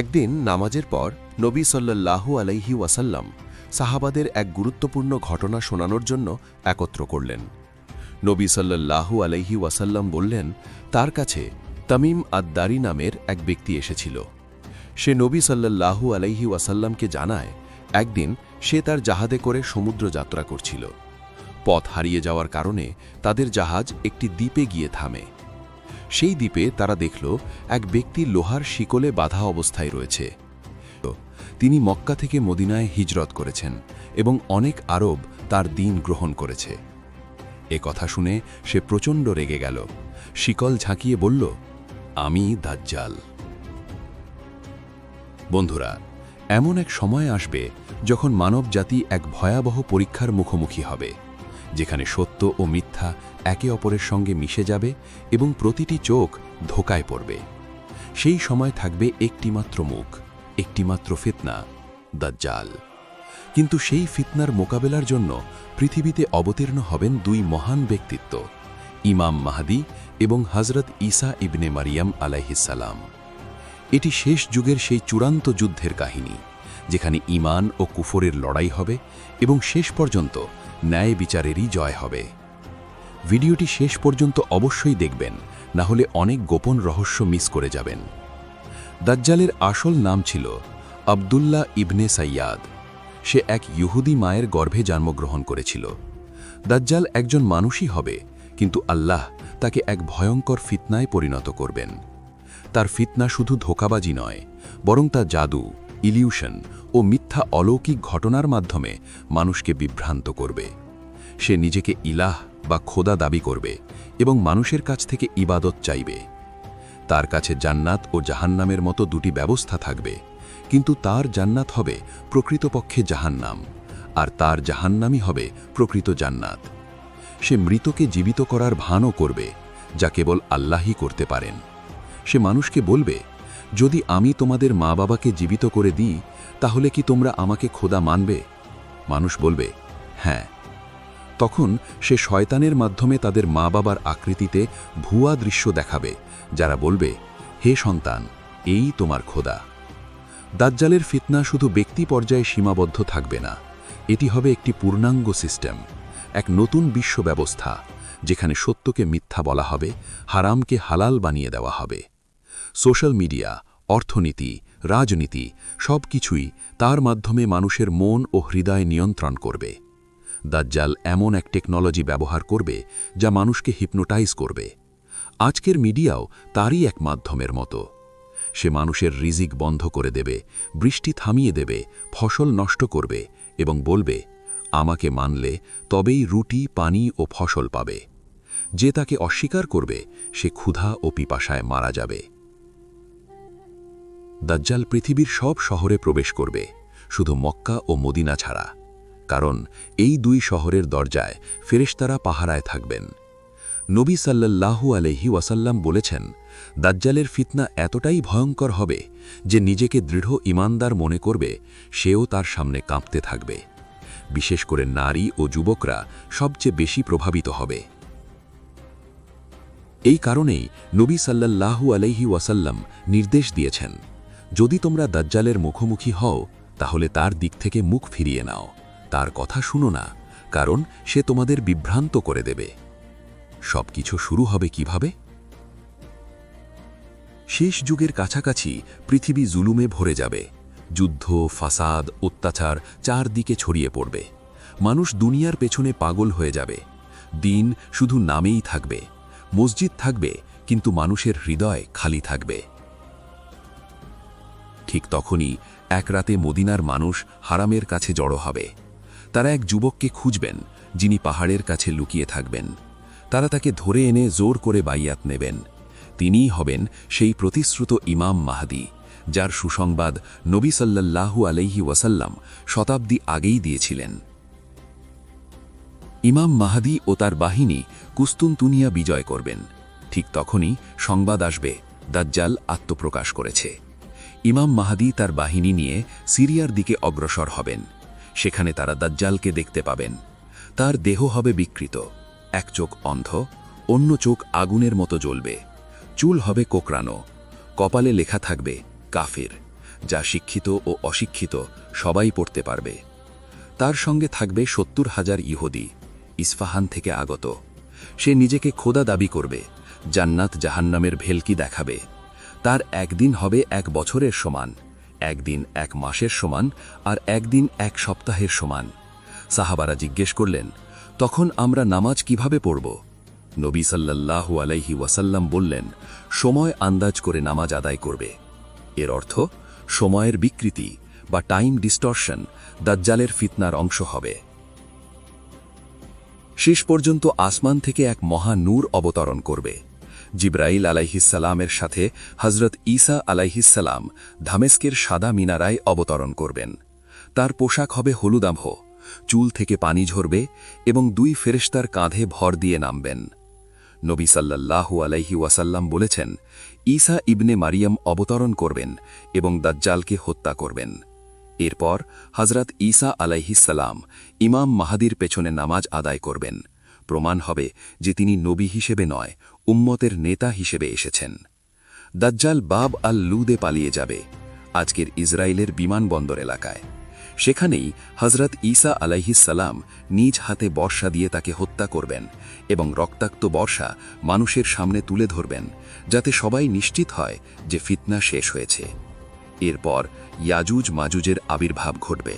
একদিন নামাজের পর নবী সাল্লাল্লাহু আলাইহি ওয়াসাল্লাম সাহাবাদের এক গুরুত্বপূর্ণ ঘটনা শোনানোর জন্য একত্র করলেন। নবী সাল্লাল্লাহু আলাইহি ওয়াসাল্লাম বললেন, তার কাছে তামিম আদ্দারি নামের এক ব্যক্তি এসেছিল। সে নবী সাল্লাল্লাহু আলাইহি ওয়াসাল্লামকে জানায়, একদিন সে তার জাহাজে করে সমুদ্র যাত্রা করছিল। পথ হারিয়ে যাওয়ার কারণে তাদের জাহাজ একটি দ্বীপে গিয়ে থামে। সেই দ্বীপে তারা দেখল এক ব্যক্তি লোহার শিকলে বাধা অবস্থায় রয়েছে। তিনি মক্কা থেকে মদিনায় হিজরত করেছেন এবং অনেক আরব তার দিন গ্রহণ করেছে। এ কথা শুনে সে প্রচণ্ড রেগে গেল। শিকল ঝাঁকিয়ে বলল, আমি দাজ্জাল। বন্ধুরা, এমন এক সময় আসবে যখন মানব জাতি এক ভয়াবহ পরীক্ষার মুখোমুখি হবে। যেখানে সত্য ও মিথ্যা একে অপরের সঙ্গে মিশে যাবে এবং প্রতিটি চোখ ধোকায় পড়বে। সেই সময় থাকবে একটিমাত্র মুখ, একটিমাত্র ফিতনা, দাজ্জাল। কিন্তু সেই ফিতনার মোকাবেলার জন্য পৃথিবীতে অবতীর্ণ হবেন দুই মহান ব্যক্তিত্ব, ইমাম মাহাদি এবং হজরত ঈসা ইবনে মারিয়াম আলাইহিসালাম এটি শেষ যুগের সেই চূড়ান্ত যুদ্ধের কাহিনী। যেখানে ইমান ও কুফরের লড়াই হবে এবং শেষ পর্যন্ত ন্যায় বিচারেরই জয় হবে। ভিডিওটি শেষ পর্যন্ত অবশ্যই দেখবেন, না হলে অনেক গোপন রহস্য মিস করে যাবেন। দাজ্জালের আসল নাম ছিল আবদুল্লাহ ইবনে সাইয়াদ। সে এক ইহুদি মায়ের গর্ভে জন্মগ্রহণ করেছিল। দাজ্জাল একজন মানুষই হবে, কিন্তু আল্লাহ তাকে এক ভয়ঙ্কর ফিতনায় পরিণত করবেন। তার ফিতনা শুধু ধোকাবাজি নয়, বরং তা জাদু, ইলিউশন ও মিথ্যা অলৌকিক ঘটনার মাধ্যমে মানুষকে বিভ্রান্ত করবে। সে নিজেকে ইলাহ বা খোদা দাবি করবে এবং মানুষের কাছ থেকে ইবাদত চাইবে। তার কাছে জান্নাত ও জাহান্নামের মতো দুটি ব্যবস্থা থাকবে, কিন্তু তার জান্নাত হবে প্রকৃতপক্ষে জাহান্নাম, আর তার জাহান্নামই হবে প্রকৃত জান্নাত। সে মৃতকে জীবিত করার ভানও করবে, যা কেবল আল্লাহই করতে পারেন। সে মানুষকে বলবে যদি আমি তোমাদের মা বাবাকে জীবিত করে দিই, তাহলে কি তোমরা আমাকে খোদা মানবে? মানুষ বলবে হ্যাঁ। তখন সে শয়তানের মাধ্যমে তাদের মা বাবার আকৃতিতে ভুয়া দৃশ্য দেখাবে, যারা বলবে, হে সন্তান, এই তোমার খোদা। দাজ্জালের ফিতনা শুধু ব্যক্তি পর্যায়ে সীমাবদ্ধ থাকবে না, এটি হবে একটি পূর্ণাঙ্গ সিস্টেম, এক নতুন বিশ্ব ব্যবস্থা, যেখানে সত্যকে মিথ্যা বলা হবে, হারামকে হালাল বানিয়ে দেওয়া হবে। সোশ্যাল মিডিয়া, অর্থনীতি, রাজনীতি সব কিছুই তার মাধ্যমে মানুষের মন ও হৃদয় নিয়ন্ত্রণ করবে। দাজ্জাল এমন এক টেকনোলজি ব্যবহার করবে যা মানুষকে হিপনোটাইজ করবে। আজকের মিডিয়াও তারই এক মাধ্যমের মতো। সে মানুষের রিজিক বন্ধ করে দেবে, বৃষ্টি থামিয়ে দেবে, ফসল নষ্ট করবে এবং বলবে, আমাকে মানলে তবেই রুটি, পানি ও ফসল পাবে। যে তাকে অস্বীকার করবে, সে ক্ষুধা ও পিপাসায় মারা যাবে। দাজ্জাল পৃথিবীর সব শহরে প্রবেশ করবে, শুধু মক্কা ও মদিনা ছাড়া। কারণ এই দুই শহরের দরজায় ফেরেশতারা পাহারায় থাকবেন। নবী সাল্লাল্লাহু আলহি ওয়াসাল্লাম বলেছেন, দাজ্জালের ফিতনা এতটাই ভয়ঙ্কর হবে যে নিজেকে দৃঢ় ইমানদার মনে করবে, সেও তার সামনে কাঁপতে থাকবে। বিশেষ করে নারী ও যুবকরা সবচেয়ে বেশি প্রভাবিত হবে। এই কারণেই নবী সাল্লাল্লাহু আলহি ওয়াসাল্লাম নির্দেশ দিয়েছেন যদি তোমরা দাজ্জালের মুখোমুখি হও, তাহলে তার দিক থেকে মুখ ফিরিয়ে নাও। তার কথা শুনো না, কারণ সে তোমাদের বিভ্রান্ত করে দেবে। সব কিছু শুরু হবে কীভাবে? শেষ যুগের কাছাকাছি পৃথিবী জুলুমে ভরে যাবে। যুদ্ধ, ফাসাদ, অত্যাচার চারদিকে ছড়িয়ে পড়বে। মানুষ দুনিয়ার পেছনে পাগল হয়ে যাবে। দিন শুধু নামেই থাকবে। মসজিদ থাকবে, কিন্তু মানুষের হৃদয় খালি থাকবে। ঠিক তখনই এক রাতে মদিনার মানুষ হারামের কাছে জড়ো হবে। তারা এক যুবককে খুঁজবেন, যিনি পাহাড়ের কাছে লুকিয়ে থাকবেন। তারা তাকে ধরে এনে জোর করে বাইয়াত নেবেন। তিনিই হবেন সেই প্রতিশ্রুত ইমাম মাহাদি, যার সুসংবাদ নবী সাল্লাল্লাহু আলাইহি ওয়াসাল্লাম শতাব্দী আগেই দিয়েছিলেন। ইমাম মাহাদি ও তার বাহিনী কুস্তুনতুনিয়া বিজয় করবেন। ঠিক তখনই সংবাদ আসবে, দাজ্জাল আত্মপ্রকাশ করেছে। ইমাম মাহাদি তার বাহিনী নিয়ে সিরিয়ার দিকে অগ্রসর হবেন। সেখানে তারা দাজ্জালকে দেখতে পাবেন। তার দেহ হবে বিকৃত। এক চোখ অন্ধ, অন্য চোখ আগুনের মতো জ্বলবে। চুল হবে কোকড়ানো। কপালে লেখা থাকবে, কাফির, যা শিক্ষিত ও অশিক্ষিত সবাই পড়তে পারবে। তার সঙ্গে থাকবে সত্তর হাজার ইহুদি, ইস্ফাহান থেকে আগত। সে নিজেকে খোদা দাবি করবে, জান্নাত জাহান্নামের ভেলকি দেখাবে। তার একদিন হবে এক বছরের সমান, একদিন এক মাসের সমান আর একদিন এক সপ্তাহের সমান। সাহাবারা জিজ্ঞেস করলেন, তখন আমরা নামাজ কীভাবে পড়ব? নবী সাল্লাল্লাহু আলাইহি ওয়াসাল্লাম বললেন, সময় আন্দাজ করে নামাজ আদায় করবে। এর অর্থ, সময়ের বিকৃতি বা টাইম ডিস্টর্শন দাজ্জালের ফিতনার অংশ হবে। শেষ পর্যন্ত আসমান থেকে এক মহা নূর অবতরণ করবে। জিব্রাইল আলাইহিসালামের সাথে হজরত ঈসা আলাইহিসালাম ধামেস্কের সাদা মিনারায় অবতরণ করবেন। তার পোশাক হবে হলুদাভ চুল থেকে পানি ঝরবে এবং দুই ফেরেশতার কাঁধে ভর দিয়ে নামবেন। নবী সাল্লাল্লাহু আলাইহি ওয়াসাল্লাম বলেছেন, ঈসা ইবনে মারিয়াম অবতরণ করবেন এবং দাজ্জালকে হত্যা করবেন। এরপর হজরত ঈসা আলাইহিসাল্লাম ইমাম মাহাদির পেছনে নামাজ আদায় করবেন। প্রমাণ হবে যে তিনি নবী হিসেবে নয়, উম্মতের নেতা হিসেবে এসেছেন। দাজ্জাল বাব আল লুদে পালিয়ে যাবে, আজকের ইসরায়েলের বিমানবন্দর এলাকায়। সেখানেই হজরত ঈসা আলাইহিসাল্লাম নিজ হাতে বর্ষা দিয়ে তাকে হত্যা করবেন এবং রক্তাক্ত বর্ষা মানুষের সামনে তুলে ধরবেন, যাতে সবাই নিশ্চিত হয় যে ফিতনা শেষ হয়েছে। এরপর ইয়াজুজ মাজুজের আবির্ভাব ঘটবে।